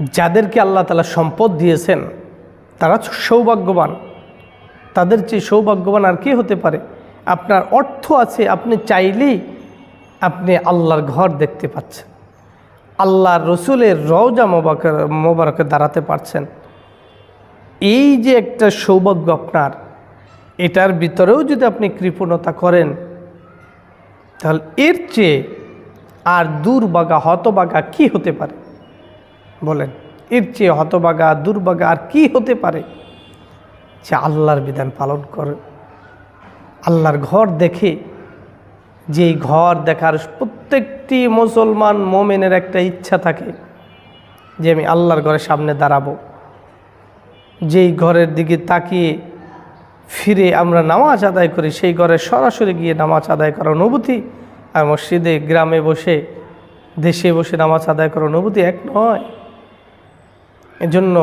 যাদেরকে আল্লাহ তালা সম্পদ দিয়েছেন, তারা সৌভাগ্যবান। তাদের চেয়ে সৌভাগ্যবান আর কি হতে পারে? আপনার অর্থ আছে, আপনি চাইলেই আপনি আল্লাহর ঘর দেখতে পাচ্ছেন। আল্লাহর রসুলের রওজা মোবারকের মোবারকে দাঁড়াতে পারছেন। এই যে একটা সৌভাগ্য আপনার, এটার ভিতরেও যদি আপনি কৃপণতা করেন, তাহলে এর চেয়ে আর দুর্বাগা হতবাগা কি হতে পারে? বলেন, এর চেয়ে হতবাগা দুর্বাগা আর কি হতে পারে? যে আল্লাহর বিধান পালন করে। আল্লাহর ঘর দেখে, যেই ঘর দেখার প্রত্যেকটি মুসলমান মোমেনের একটা ইচ্ছা থাকে যে আমি আল্লাহর ঘরের সামনে দাঁড়াবো। যেই ঘরের দিকে তাকিয়ে ফিরে আমরা নামাজ আদায় করি, সেই ঘরে সরাসরি গিয়ে নামাজ আদায় করার অনুভূতি আর মসজিদে, গ্রামে বসে, দেশে বসে নামাজ আদায় করার অনুভূতি এক নয়। এজন্য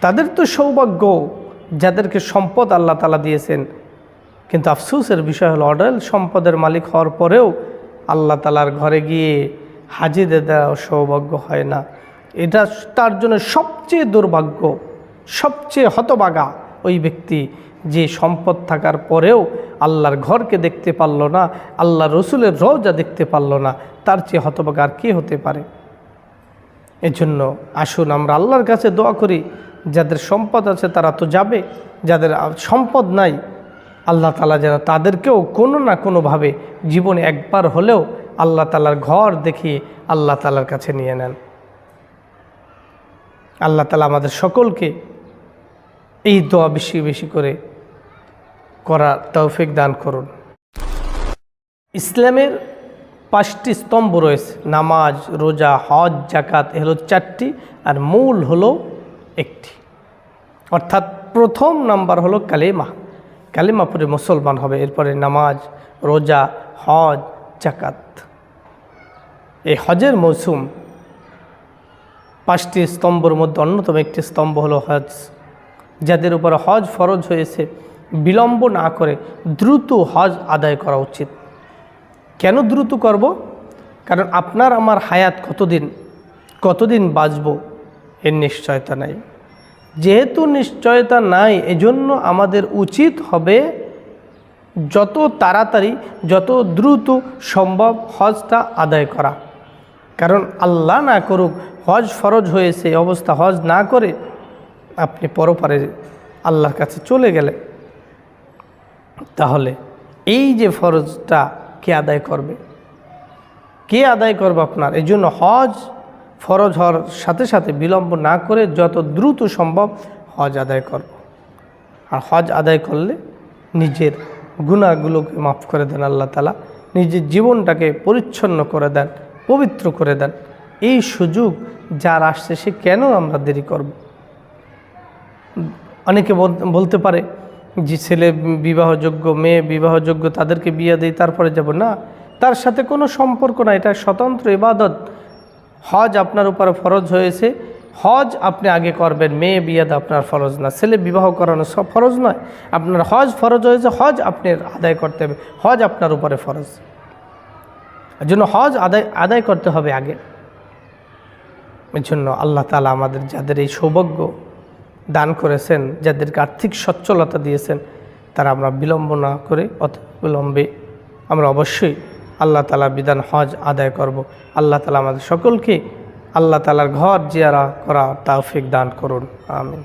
তাদের তো সৌভাগ্য যাদেরকে সম্পদ আল্লাহ তালা দিয়েছেন। কিন্তু আফসোসের বিষয় হলো, অডেল সম্পদের মালিক হওয়ার পরেও আল্লাহ তালার ঘরে গিয়ে হাজিরে দেওয়া সৌভাগ্য হয় না। এটা তার জন্য সবচেয়ে দুর্ভাগ্য, সবচেয়ে হতবাগা ওই ব্যক্তি যে সম্পদ থাকার পরেও আল্লাহর ঘরকে দেখতে পারল না, আল্লাহ রসুলের রওজা দেখতে পারল না, তার চেয়ে হতবাগা আর কী হতে পারে? এজন্য আসুন আমরা আল্লাহর কাছে দোয়া করি, যাদের সম্পদ আছে তারা তো যাবে, যাদের সম্পদ নাই, আল্লাহ তালা যেন তাদেরকেও কোনো না কোনোভাবে জীবনে একবার হলেও আল্লাহ তালার ঘর দেখিয়ে আল্লাহ তালার কাছে নিয়ে নেন। আল্লাহ তালা আমাদের সকলকে এই দোয়া বেশি বেশি করে করা তৌফিক দান করুন। ইসলামের পাঁচটি স্তম্ভ রয়েছে। নামাজ, রোজা, হজ জাকাত এ হলো চারটি আর মূল হলো একটি। অর্থাৎ প্রথম নাম্বার হলো কালেমা। কালেমা পরে মুসলমান হবে, এরপরে নামাজ, রোজা, হজ জাকাত এই হজের মৌসুম পাঁচটি স্তম্ভর মধ্যে অন্যতম একটি স্তম্ভ হলো হজ। যাদের উপর হজ ফরজ হয়েছে, বিলম্ব না করে দ্রুত হজ আদায় করা উচিত। কেন দ্রুত করব? কারণ আপনার আমার হায়াত কতদিন কতদিন বাঁচব এর নিশ্চয়তা নাই। যেহেতু নিশ্চয়তা নাই, এজন্য আমাদের উচিত হবে যত তাড়াতাড়ি, যত দ্রুত সম্ভব হজটা আদায় করা। কারণ আল্লাহ না করুক, হজ ফরজ হয়েছে অবস্থা হজ না করে আপনি পরপারে আল্লাহর কাছে চলে গেলে তাহলে এই যে ফরজটা কে আদায় করবে? কে আদায় করবে আপনার? এই জন্য হজ ফরজ হওয়ার সাথে সাথে বিলম্ব না করে যত দ্রুত সম্ভব হজ আদায় করব আর হজ আদায় করলে নিজের গুণাগুলোকে মাফ করে দেন আল্লাহ তালা নিজের জীবনটাকে পরিচ্ছন্ন করে দেন, পবিত্র করে দেন। এই সুযোগ যার আসছে সে কেন আমরা দেরি করব? অনেকে বলতে পারে যে ছেলে বিবাহযোগ্য, মেয়ে বিবাহযোগ্য, তাদেরকে বিয়ে দিই, তারপরে যাব। না, তার সাথে কোনো সম্পর্ক না এটা স্বতন্ত্র ইবাদত। হজ আপনার উপরে ফরজ হয়েছে। হজ আপনি আগে করবেন। মেয়ে বিয়ে দেওয়া আপনার ফরজ না। ছেলে বিবাহ করানো সব ফরজ নয়। আপনার হজ ফরজ হয়েছে। হজ আপনি আদায় করতে হবে। হজ আপনার উপরে ফরজ। এর জন্য হজ আদায় আদায় করতে হবে আগে। এর জন্য আল্লাহ তালা আমাদের যাদের এই সৌভাগ্য দান করেছেন, যাদেরকে আর্থিক সচ্ছলতা দিয়েছেন, তারা আমরা বিলম্ব না করে অত বিলম্বে আমরা অবশ্যই আল্লাহ তালা বিধান হজ আদায় করব। আল্লাহ তালা আমাদের সকলকে আল্লাহ তালার ঘর জিয়ারা করা তাওফিক দান করুন। আমিন।